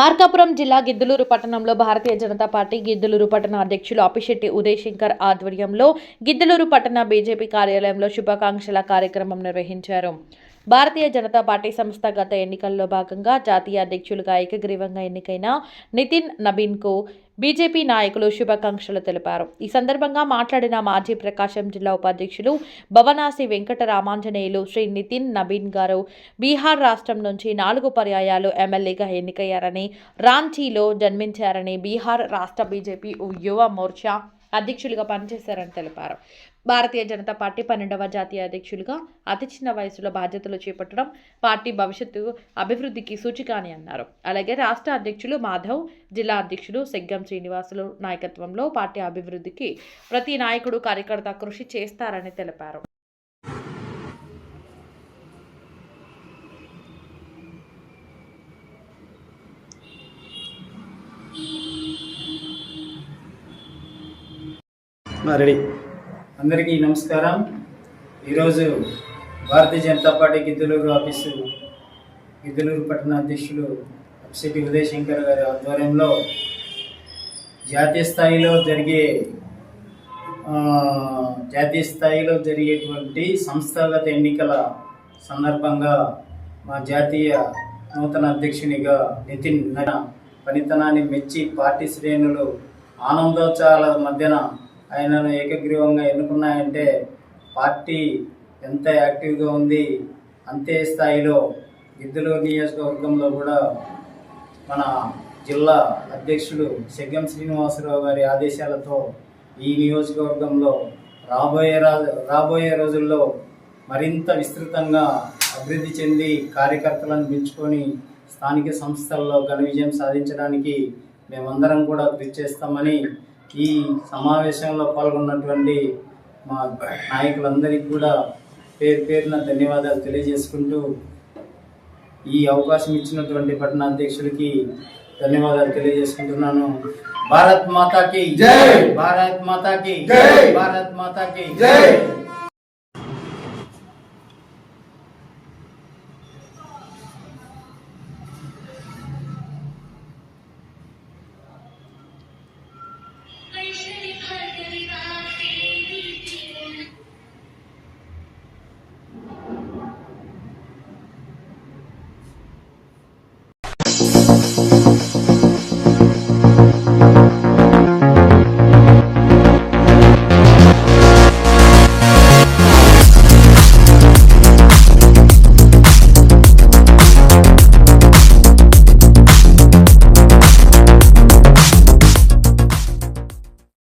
మార్కాపురం జిల్లా గిద్దలూరు పట్టణంలో భారతీయ జనతా పార్టీ గిద్దలూరు పట్టణ అధ్యక్షులు అపిశెట్టి ఉదయ్ శంకర్ ఆధ్వర్యంలో గిద్దలూరు పట్టణ బీజేపీ కార్యాలయంలో శుభాకాంక్షల కార్యక్రమం నిర్వహించారు. భారతీయ జనతా పార్టీ సంస్థాగత ఎన్నికల్లో భాగంగా జాతీయ అధ్యక్షులుగా ఏకగ్రీవంగా ఎన్నికైన నితిన్ నబీన్కు బీజేపీ నాయకులు శుభాకాంక్షలు తెలిపారు. ఈ సందర్భంగా మాట్లాడిన మాజీ ప్రకాశం జిల్లా ఉపాధ్యక్షులు భవనాసి వెంకట రామాంజనేయులు శ్రీ నితిన్ నబీన్ గారు బీహార్ రాష్ట్రం నుంచి నాలుగు పర్యాయాలు ఎమ్మెల్యేగా ఎన్నికయ్యారని రాంచీలో జన్మించారని బీహార్ రాష్ట్ర బీజేపీ యువ మోర్చా అధ్యక్షులుగా పనిచేశారని తెలిపారు. భారతీయ జనతా పార్టీ పన్నెండవ జాతీయ అధ్యక్షులుగా అతి చిన్న వయసులో బాధ్యతలు చేపట్టడం పార్టీ భవిష్యత్తు అభివృద్ధికి సూచిక అని అన్నారు. అలాగే రాష్ట్ర అధ్యక్షులు మాధవ్ జిల్లా అధ్యక్షులు సెగ్గం శ్రీనివాసులు నాయకత్వంలో పార్టీ అభివృద్ధికి ప్రతి నాయకుడు కార్యకర్త కృషి చేస్తారని తెలిపారు. రెడీ. అందరికీ నమస్కారం. ఈరోజు భారతీయ జనతా పార్టీ గిద్దలూరు ఆఫీసు గిద్దలూరు పట్టణ అధ్యక్షులు అప్సిటి ఉదయశంకర్ గారి ఆధ్వర్యంలో జాతీయ స్థాయిలో జరిగే జాతీయ స్థాయిలో జరిగేటువంటి సంస్థాగత ఎన్నికల సందర్భంగా మా జాతీయ నూతన అధ్యక్షునిగా నితిన్ పనితనాన్ని మెచ్చి పార్టీ శ్రేణులు ఆనందోత్సాహాల మధ్యన ఆయనను ఏకగ్రీవంగా ఎన్నుకున్నాయంటే పార్టీ ఎంత యాక్టివ్గా ఉంది అంతే స్థాయిలో గిద్దలూరు నియోజకవర్గంలో కూడా మన జిల్లా అధ్యక్షుడు సెగ్గం శ్రీనివాసరావు గారి ఆదేశాలతో ఈ నియోజకవర్గంలో రాబోయే రా రాబోయే రోజుల్లో మరింత విస్తృతంగా అభివృద్ధి చెంది కార్యకర్తలను పెంచుకొని స్థానిక సంస్థల్లో ఘన విజయం సాధించడానికి మేమందరం కూడా కృషి చేస్తామని ఈ సమావేశంలో పాల్గొన్నటువంటి మా నాయకులందరికీ కూడా పేరు పేరున ధన్యవాదాలు తెలియజేసుకుంటూ ఈ అవకాశం ఇచ్చినటువంటి పట్టణ అధ్యక్షుడికి ధన్యవాదాలు తెలియజేసుకుంటున్నాను భారత్ మాతాకి జై! భారత్ మాతాకి జై! భారత్ మాతాకి Navidad.